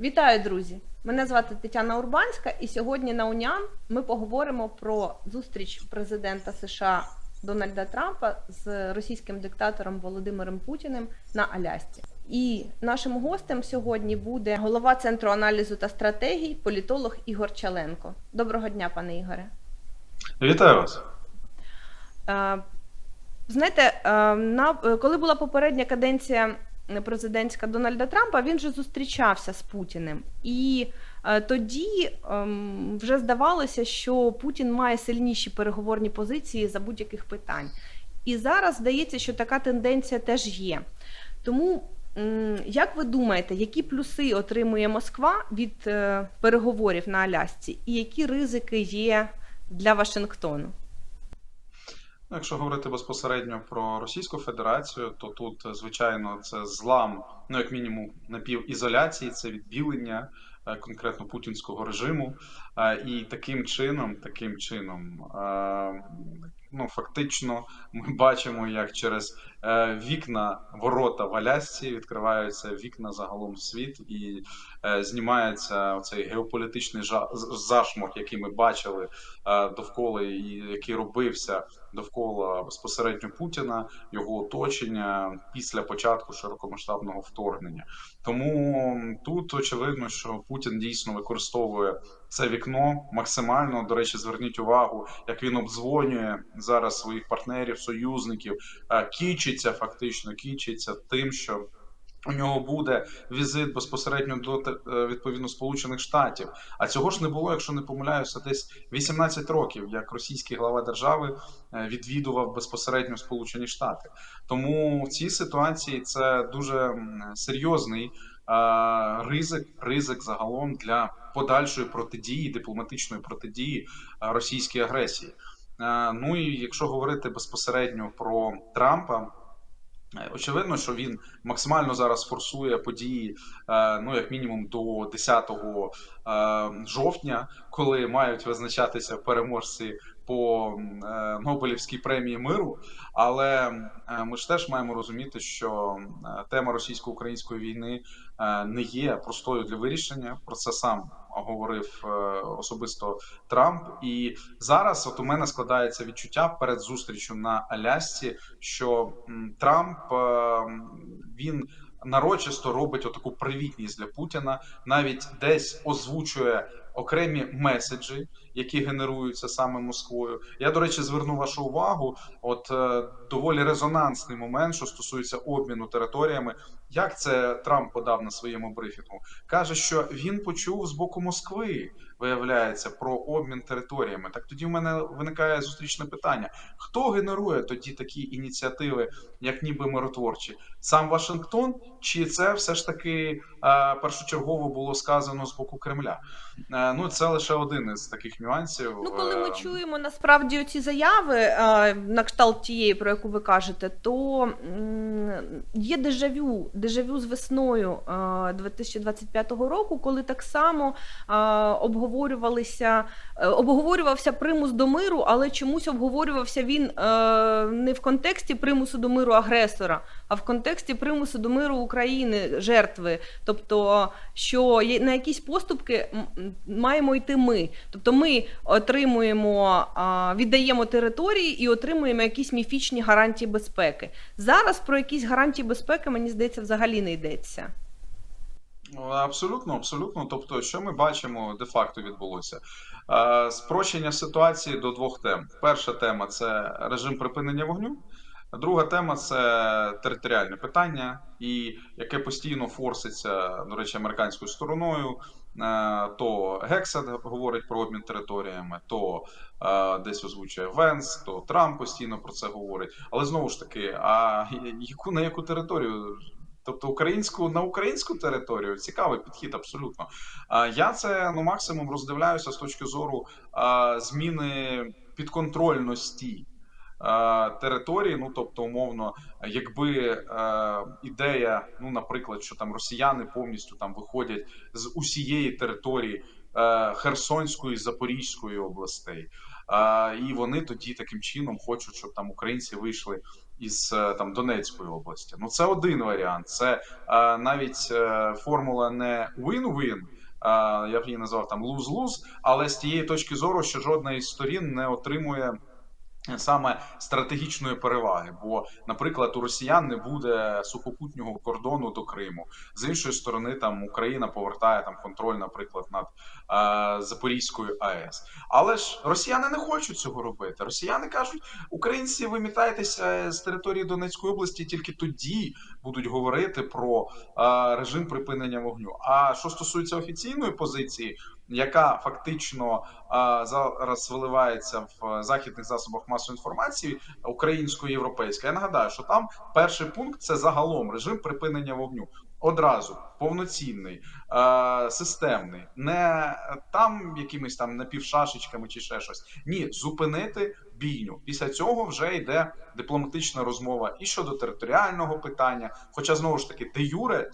Вітаю, друзі! Мене звати Тетяна Урбанська, і сьогодні на УНЯН ми поговоримо про зустріч президента США Дональда Трампа з російським диктатором Володимиром Путіним на Алясці. І нашим гостем сьогодні буде голова центру аналізу та стратегій, політолог Ігор Чаленко. Доброго дня, пане Ігоре. Вітаю вас. Е, Знаєте, е, коли була попередня каденція президентська Дональда Трампа, він же зустрічався з Путіним, і е, тоді ем, вже здавалося, що Путін має сильніші переговорні позиції за будь-яких питань. І зараз здається, що така тенденція теж є. Тому, як ви думаєте, які плюси отримує Москва від е, переговорів на Алясці, і які ризики є для Вашингтону? Якщо говорити безпосередньо про Російську Федерацію, то тут, звичайно, це злам, ну як мінімум, напівізоляції, це відбілення е, конкретно путінського режиму. Е, І таким чином, таким чином, е, ну фактично, ми бачимо, як через вікна ворота в Алясці відкриваються вікна загалом в світ і е, знімається цей геополітичний жа- який ми бачили е, довкола і який робився довкола безпосередньо Путіна, його оточення після початку широкомасштабного вторгнення. Тому тут очевидно, що Путін дійсно використовує це вікно максимально. До речі, зверніть увагу, як він обдзвонює зараз своїх партнерів, союзників, е, кічиться фактично, кічиться тим, що. У нього буде візит безпосередньо до е, відповідно Сполучених Штатів. А цього ж не було, якщо не помиляюся, десь 18 років, як російський глава держави е, відвідував безпосередньо Сполучені Штати. Тому в цій ситуації це дуже серйозний е, ризик, ризик загалом для подальшої протидії, дипломатичної протидії російській агресії. Ну і якщо говорити безпосередньо про Трампа. Е, Очевидно, що він максимально зараз форсує події, е, ну як мінімум до 10 е, жовтня, коли мають визначатися переможці по Нобелівській премії миру. Але ми ж теж маємо розуміти, що тема російсько-української війни не є простою для вирішення. Про це сам говорив е, особисто Трамп. І зараз, от у мене складається відчуття перед зустрічю на Алясці, що Трамп е, він нарочисто робить отаку привітність для Путіна, навіть десь озвучує окремі меседжі, які генеруються саме Москвою. Я до речі зверну вашу увагу. От е, доволі резонансний момент, що стосується обміну територіями. Як це Трамп подав на своєму брифінгу? Каже, що він почув з боку Москви, виявляється, про обмін територіями. Так тоді в мене виникає зустрічне питання: хто генерує тоді такі ініціативи, як ніби миротворчі? Сам Вашингтон, чи це все ж таки е, першочергово було сказано з боку Кремля? Е, ну це лише один із таких нюансів. Ну, коли ми Е, чуємо насправді ці заяви на кшталт тієї, про яку ви кажете, то є дежавю, дежавю з весною е, 2025 року, коли так само е, обговорювалися, е, обговорювався примус до миру, але чомусь обговорювався він е, не в контексті примусу до миру агресора, а в контексті примусу до миру України, жертви. Тобто, що на якісь поступки маємо йти ми. Тобто ми отримуємо, віддаємо території і отримуємо якісь міфічні гарантії безпеки. Зараз про якісь гарантії безпеки, мені здається, взагалі не йдеться. Абсолютно, абсолютно. Тобто, що ми бачимо де-факто відбулося? Е, Спрощення ситуації до двох тем. Перша тема це режим припинення вогню. Друга тема це територіальне питання, і яке постійно форситься, до речі, американською стороною. Е, То Гексет говорить про обмін територіями, то е, десь озвучує Венс, то Трамп постійно про це говорить. Але знову ж таки, а яку на яку територію? Тобто українську на українську територію цікавий підхід, абсолютно. Я це ну максимум роздивляюся з точки зору зміни підконтрольності території. Ну тобто, умовно, якби ідея, ну наприклад, що там росіяни повністю там виходять з усієї території е, Херсонської Запорізької областей. І вони тоді таким чином хочуть, щоб там українці вийшли із е, там Донецької області. Ну це один варіант. Це е, навіть е, формула не win-win, е, я б її назвав там lose-lose, але з тієї точки зору, що жодна із сторін не отримує. Саме стратегічної переваги, бо, наприклад, у росіян не буде сухопутнього кордону до Криму. З іншої сторони, там Україна повертає там контроль, наприклад, над е, Запорізькою АЕС. Але ж росіяни не хочуть цього робити. Росіяни кажуть, українці вимітайтеся з території Донецької області, тільки тоді будуть говорити про режим припинення вогню. А що стосується офіційної позиції, яка фактично зараз виливається в західних засобах масової інформації української європейської. Я нагадаю, що там перший пункт це загалом режим припинення вогню. Одразу повноцінний, е, системний, не там якимись там напівшашечками чи ще щось. Ні, зупинити бійню. Після цього вже йде дипломатична розмова і щодо територіального питання. Хоча знову ж таки, де юре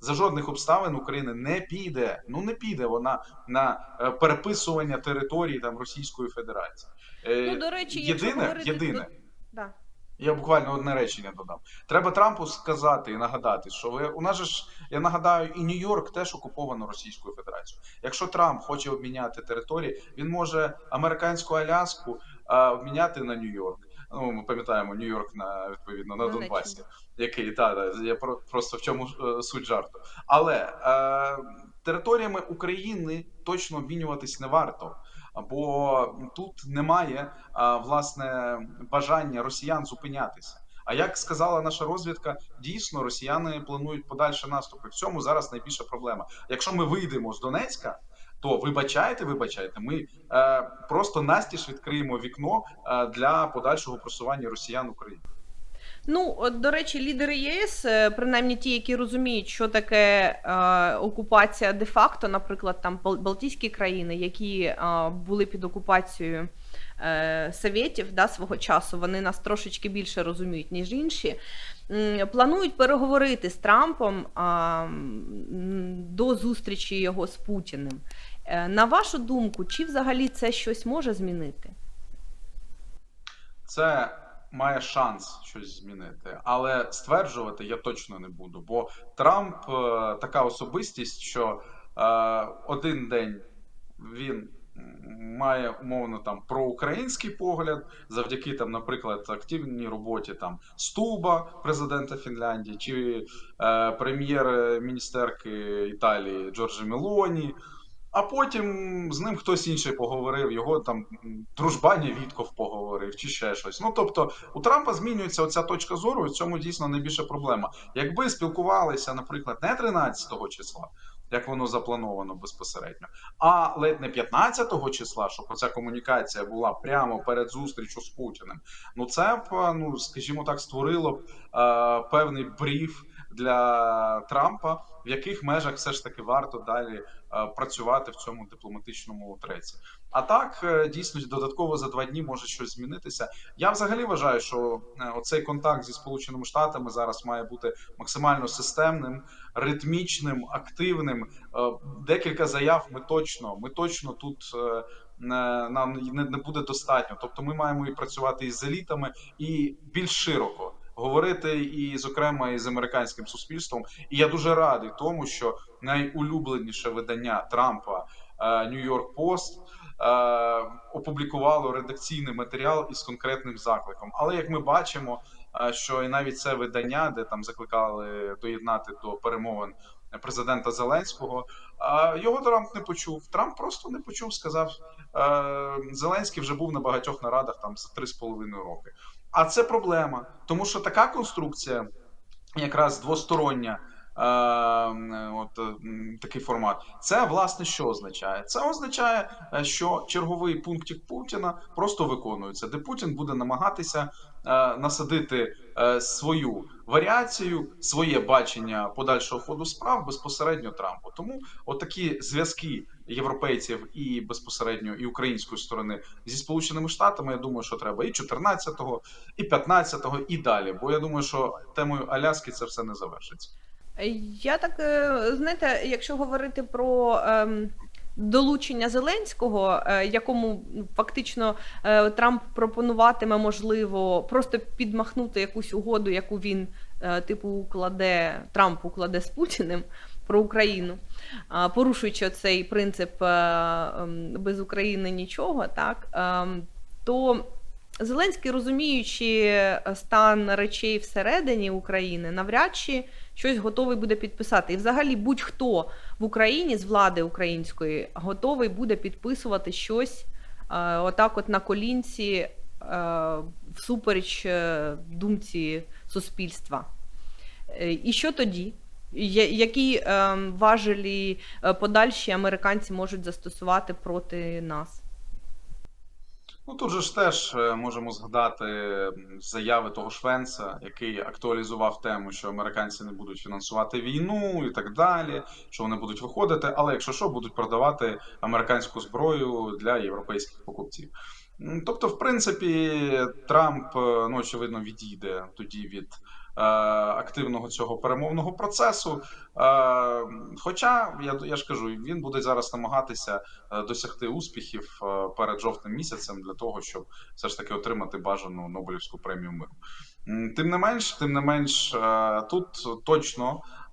за жодних обставин України не піде. Ну не піде вона на е, переписування території там Російської Федерації. Е, Ну, до речі, єдине, говорити єдине. Да. Я буквально одне речення додам. Треба Трампу сказати і нагадати, що ви у нас же ж я нагадаю, і Нью-Йорк теж окуповано Російською Федерацією. Якщо Трамп хоче обміняти території, він може американську Аляску а, обміняти на Нью-Йорк. Ну, ми пам'ятаємо Нью-Йорк на відповідно на Донбасі, який та, та я про просто в чому е, суть жарту. Але е, територіями України точно обмінюватись не варто. Бо тут немає а, власне бажання росіян зупинятися. А як сказала наша розвідка, дійсно росіяни планують подальші наступи. В цьому зараз найбільша проблема. Якщо ми вийдемо з Донецька, то вибачайте, вибачайте, ми е, просто настіж відкриємо вікно е, для подальшого просування росіян в Україні. Ну, от, до речі, лідери ЄС, е, принаймні ті, які розуміють, що таке е, окупація де-факто, наприклад, там Балтійські країни, які е, були під окупацією е, Совєтів да, свого часу, вони нас трошечки більше розуміють, ніж інші. Планують переговорити з Трампом а, до зустрічі його з Путіним. Е, На вашу думку, чи взагалі це щось може змінити? Це має шанс щось змінити, але стверджувати я точно не буду. Бо Трамп е, така особистість, що е, один день він має умовно там проукраїнський погляд, завдяки там, наприклад, активній роботі там Стуба, президента Фінляндії, чи е, прем'єр-міністерки Італії Джорджі Мелоні. А потім з ним хтось інший поговорив, його там дружбаня Вітков поговорив, чи ще щось. Ну тобто у Трампа змінюється оця точка зору, і в цьому дійсно найбільша проблема. Якби спілкувалися, наприклад, не 13 числа, як воно заплановано безпосередньо, а ледь не 15 числа, щоб оця комунікація була прямо перед зустрічю з Путіним. Ну це б, ну скажімо так, створило б е, певний бриф для Трампа, в яких межах все ж таки варто далі працювати в цьому дипломатичному треці. А так е, дійсно додатково за два дні може щось змінитися. Я взагалі вважаю, що е, оцей контакт зі Сполученими Штатами зараз має бути максимально системним, ритмічним, активним. Е, Декілька заяв ми точно, ми точно тут. е, Нам не буде достатньо, тобто ми маємо і працювати із елітами, і більш широко говорити, і зокрема і з американським суспільством. І я дуже радий тому, що найулюбленіше видання Трампа е, New York Post е, опублікувало редакційний матеріал із конкретним закликом. Але як ми бачимо, е, що і навіть це видання, де там закликали доєднати до перемовин президента Зеленського, е, його Трамп не почув. Трамп просто не почув, сказав. е, Зеленський вже був на багатьох нарадах там за три з половиною роки. А це проблема, тому що така конструкція, якраз двостороння, е, от е, такий формат, це власне що означає? Це означає, е, що черговий пунктик Путіна просто виконується, де Путін буде намагатися е, насадити е, свою варіацію, своє бачення подальшого ходу справ безпосередньо Трампу. Тому отакі зв'язки європейців і безпосередньо і української сторони зі сполученими штатами. Я думаю, що треба і 14-го, і 15-го, і далі. Бо я думаю, що темою Аляски це все не завершиться. Я так, е, знаєте, якщо говорити про ем, долучення Зеленського, е, якому ну, фактично е, Трамп пропонуватиме можливо просто підмахнути якусь угоду, яку він типу укладе Трамп укладе з Путіним про Україну, порушуючи цей принцип е, ем, без України нічого, так ем, то Зеленський, розуміючи стан речей всередині України, навряд чи щось готовий буде підписати. І взагалі будь-хто в Україні з влади української готовий буде підписувати щось е, отак, от на колінці, е, всупереч думці суспільства. І що тоді? Які е, важелі е, подальші американці можуть застосувати проти нас? Ну тут же ж теж е, можемо згадати заяви того Швенца, який актуалізував тему, що американці не будуть фінансувати війну і так далі, що вони будуть виходити, але якщо що, будуть продавати американську зброю для європейських покупців. Тобто, в принципі, Трамп, е, ну очевидно, відійде тоді від активного цього перемовного процесу. Е, Хоча я, я ж кажу, він буде зараз намагатися е, досягти успіхів е, перед жовтим місяцем для того, щоб все ж таки отримати бажану Нобелівську премію миру. Тим не менш, тим не менш, е, тут точно е,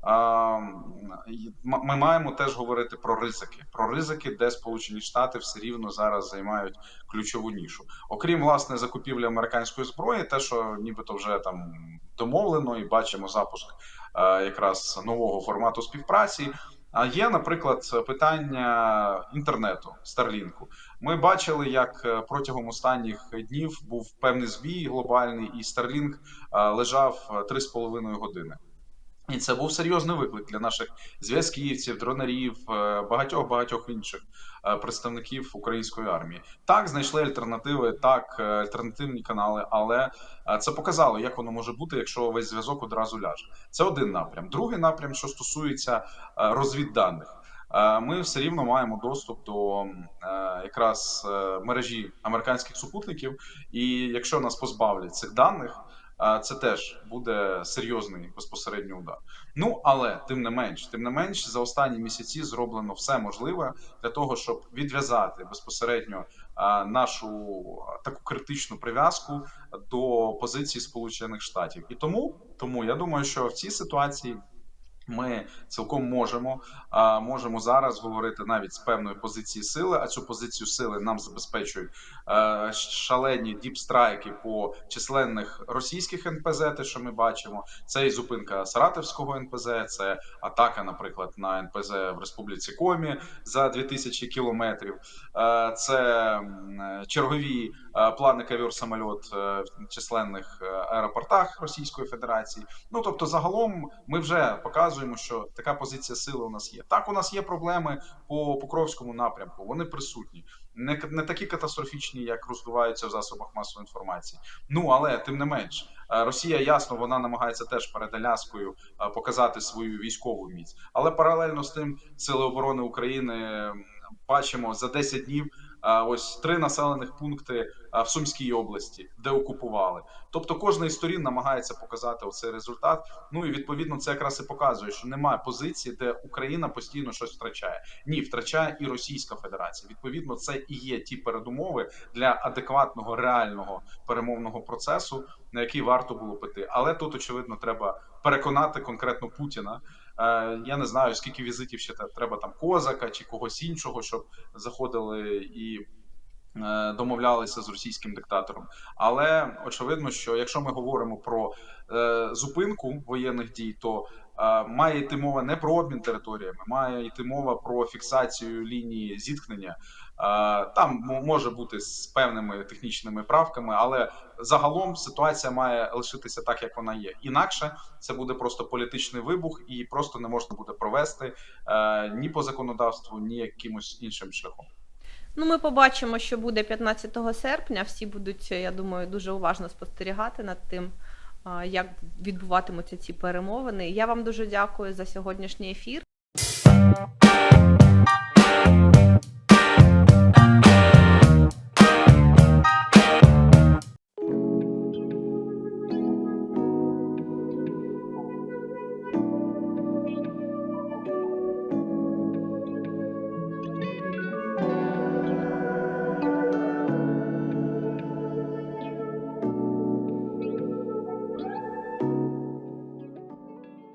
ми маємо теж говорити про ризики. Про ризики, де Сполучені Штати все рівно зараз займають ключову нішу. Окрім власне закупівлі американської зброї, те, що нібито вже там домовлено, і бачимо запуск е, якраз нового формату співпраці. А є, наприклад, питання інтернету Старлінку. Ми бачили, як е, протягом останніх днів був певний збій глобальний, і Starlink е, лежав е, 3,5 години. І це був серйозний виклик для наших зв'язківців, дронерів, багатьох багатьох інших е, представників української армії. Так знайшли альтернативи, так е, альтернативні канали, але е, це показало, як воно може бути, якщо весь зв'язок одразу ляже. Це один напрям. Другий напрям, що стосується е, розвідданих. Е, Ми все рівно маємо доступ до е, якраз е, мережі американських супутників, і якщо нас позбавлять цих даних, е, це теж буде серйозний безпосередньо удар. Ну але тим не менш, тим не менш, за останні місяці зроблено все можливе для того, щоб відв'язати безпосередньо нашу таку критичну прив'язку до позиції Сполучених Штатів. І тому, тому я думаю, що в цій ситуації. Ми цілком можемо можемо зараз говорити навіть з певної позиції сили. А цю позицію сили нам забезпечують шалені діпстрайки по численних російських НПЗ. Те, що ми бачимо, це і зупинка Саратовського НПЗ, це атака, наприклад, на НПЗ в Республіці Комі за 2000 кілометрів. Е, це е, чергові е, плани кавір самольот е, в численних е, аеропортах Російської Федерації. Ну тобто, загалом ми вже показуємо, що така позиція сили у нас є. Так, у нас є проблеми по Покровському напрямку. Вони присутні, не, не такі катастрофічні, як роздуваються в засобах масової інформації. Ну але тим не менш, е, Росія ясно вона намагається теж перед Аляскою е, показати свою військову міць. Але паралельно з тим, сили оборони України бачимо за 10 днів. Ось три населених пункти в Сумській області, де окупували. Тобто, кожна із сторін намагається показати оцей результат. Ну і відповідно це якраз і показує, що немає позиції, де Україна постійно щось втрачає. Ні, втрачає і Російська Федерація. Відповідно, це і є ті передумови для адекватного реального перемовного процесу, на який варто було піти. Але тут очевидно треба переконати конкретно Путіна. Е, Я не знаю скільки візитів ще треба там козака чи когось іншого, щоб заходили і е, домовлялися з російським диктатором. Але очевидно, що якщо ми говоримо про е, зупинку воєнних дій, то має йти мова не про обмін територіями, має йти мова про фіксацію лінії зіткнення. Там може бути з певними технічними правками, але загалом ситуація має лишитися так, як вона є. Інакше це буде просто політичний вибух, і просто не можна буде провести е, ні по законодавству, ні якимось іншим шляхом. Ну, ми побачимо, що буде 15 серпня. Всі будуть, я думаю, дуже уважно спостерігати над тим, як відбуватимуться ці перемовини. Я вам дуже дякую за сьогоднішній ефір.